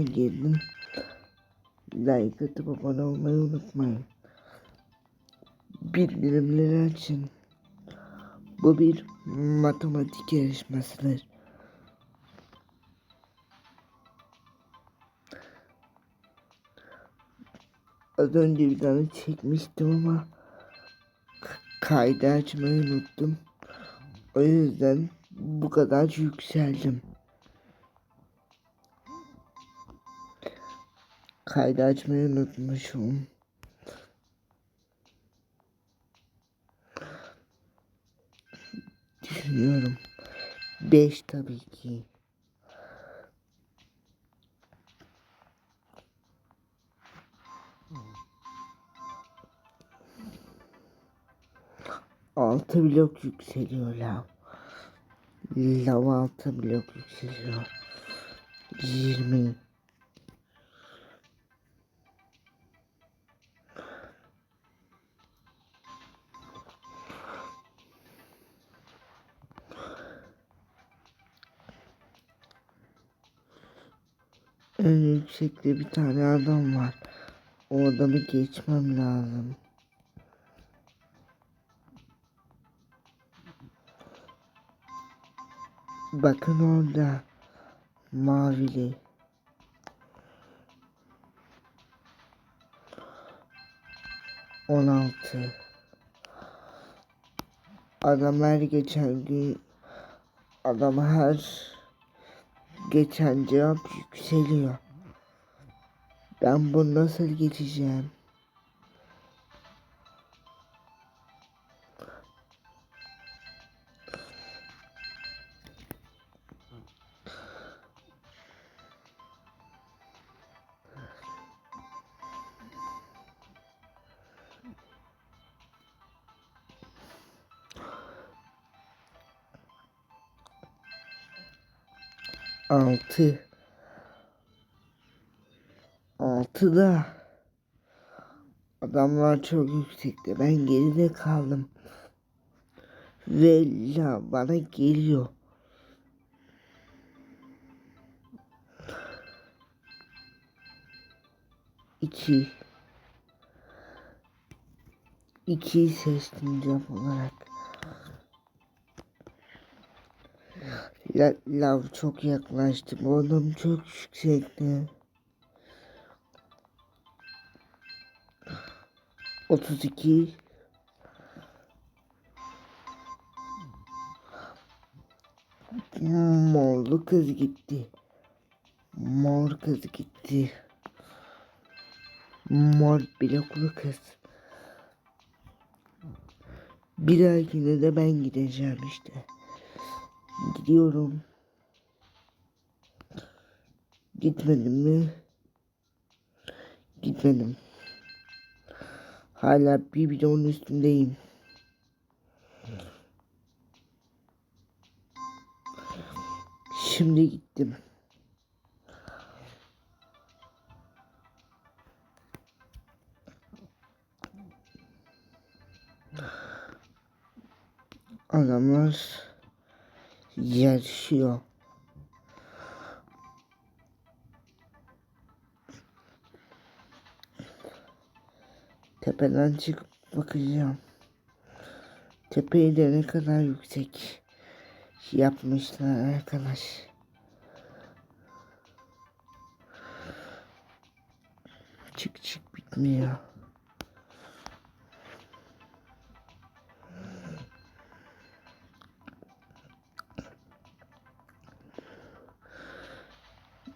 girdim. Like atıp abone olmayı unutmayın. Bildirimleri açın. Bu bir matematik yarışmasıdır. Az önce bir tane çekmiştim ama kaydı açmayı unuttum. O yüzden bu kadar yükseldim. Kaydı açmayı unutmuşum. Düşünüyorum. 5 tabii ki. Altı blok yükseliyor lav. Lav altı blok yükseliyor. 20 En yüksekte bir tane adam var. O adamı geçmem lazım. Bakın orada. Mavili. On altı. Adam her geçen gün adam her geçen cevap yükseliyor. Ben bunu nasıl geçeceğim? Altı. Altıda. Adamlar çok yüksekte. Ben geride kaldım. Ve la bana geliyor. İki. İkiyi seçtim cevap olarak. La, lav çok yaklaştı. Bu adam çok yüksekte. 32 Morlu kız gitti. Mor kız gitti. Mor bloklu kız. Bir dahakine de ben gideceğim işte. Gidiyorum. Gitmedim mi? Gitmedim. Hala bir bidonun üstündeyim. Şimdi gittim. Adamlar yarışıyor. Tepeden çıkıp bakacağım. Tepeyi de ne kadar yüksek yapmışlar arkadaş. Çık çık bitmiyor.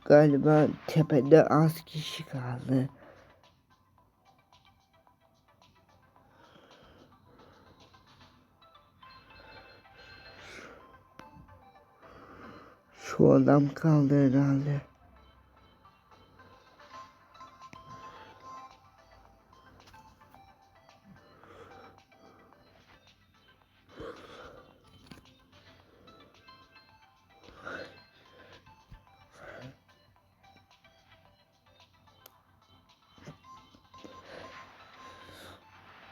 Galiba tepede az kişi kaldı. Şu adam kaldı herhalde.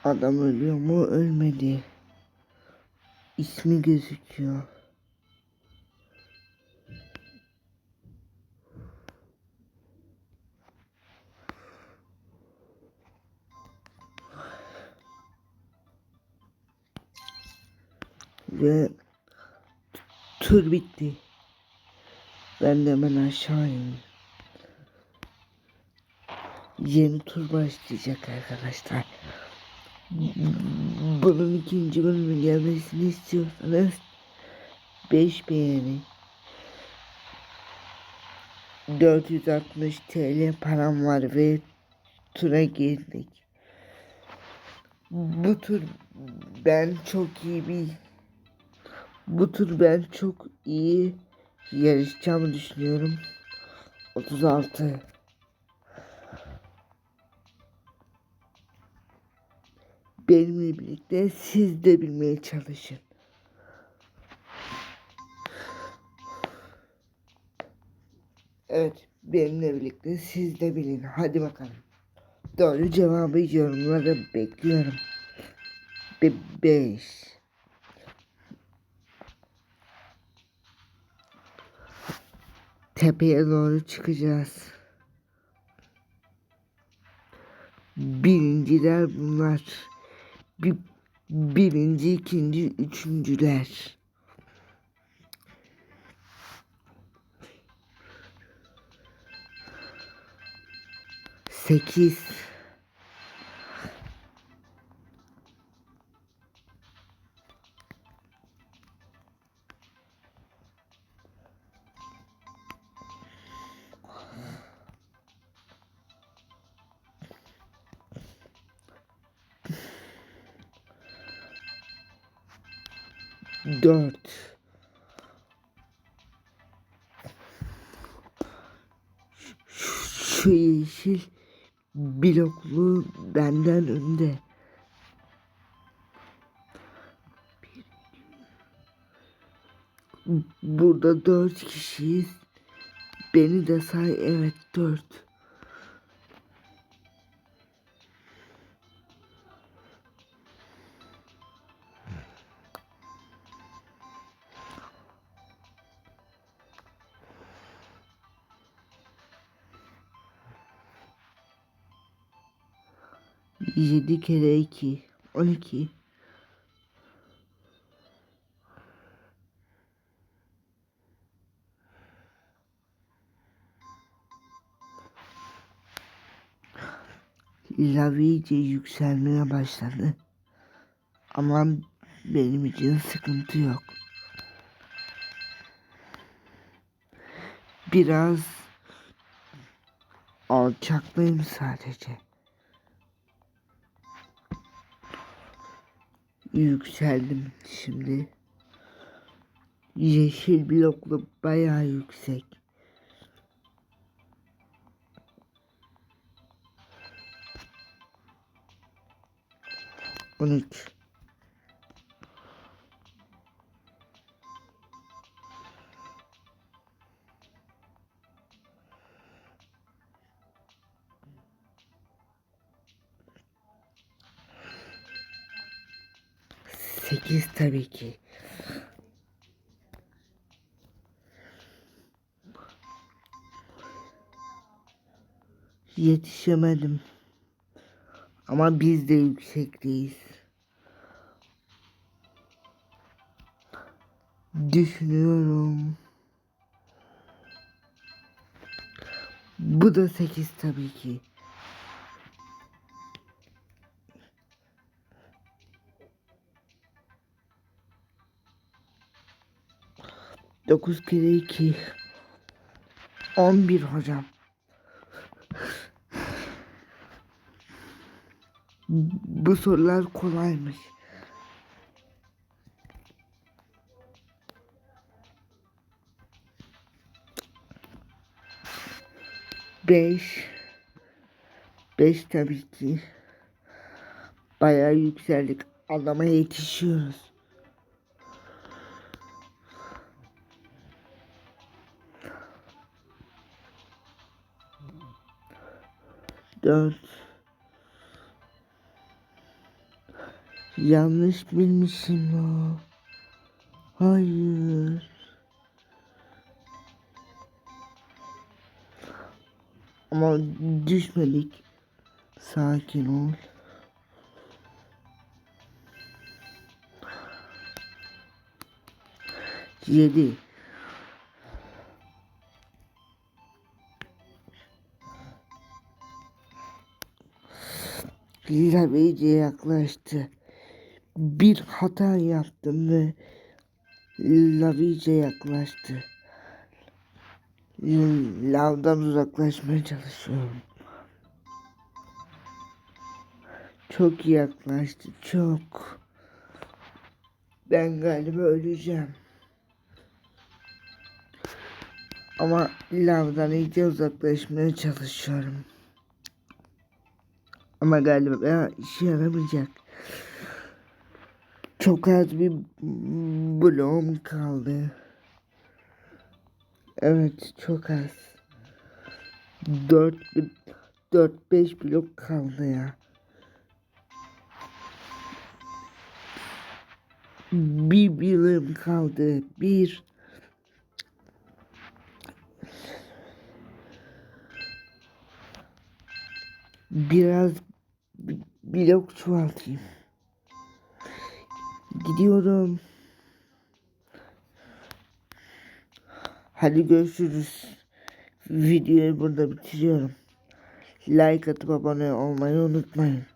Adam ölüyor mu? Ölmedi. İsmi gözüküyor. Ve tur bitti. Ben de hemen aşağı indim. Yeni tur başlayacak arkadaşlar. Bunun ikinci bölümü gelmesini istiyorsanız 5 beğeni 460 TL param var ve tura girdik. Bu tur ben çok iyi bir bu tur ben çok iyi yarışacağımı düşünüyorum. 36 Benimle birlikte siz de bilmeye çalışın. Evet, benimle birlikte siz de bilin. Hadi bakalım. Doğru cevabı yorumlara bekliyorum. Be 5 Tepeye doğru çıkacağız. Birinciler bunlar. Bir, birinci, ikinci, üçüncüler. Sekiz. Dört. Şu yeşil bloklu benden önde. Burada dört kişiyiz. Beni de say evet dört. Yedi kere iki. On iki. Lav iyice yükselmeye başladı. Ama benim için sıkıntı yok. Biraz alçaklıyım sadece. Yükseldim şimdi. Yeşil bloklu bayağı yüksek. On üç. Sekiz tabii ki. Yetişemedim. Ama biz de yüksekteyiz. Düşünüyorum. Bu da sekiz tabii ki. Dokuz kere iki. On bir hocam. Bu sorular kolaymış. Beş. Beş tabii ki. Bayağı yükseldik. Anlamaya yetişiyoruz. Dört. Yanlış bilmişim ya. Hayır. Ama düşmedik. Sakin ol. 7 Lav iyice yaklaştı. Bir hata yaptım ve lav iyice yaklaştı. Lavdan uzaklaşmaya çalışıyorum. Çok yaklaştı, çok. Ben galiba öleceğim. Ama lavdan iyice uzaklaşmaya çalışıyorum. Ama galiba işe yaramayacak. Çok az bir bloğum kaldı. Evet çok az. 4 4 5 blok kaldı ya. Bir birim kaldı. Bir. Biraz blok çoğaltayım. Gidiyorum. Hadi görüşürüz. Videoyu burada bitiriyorum. Like atıp abone olmayı unutmayın.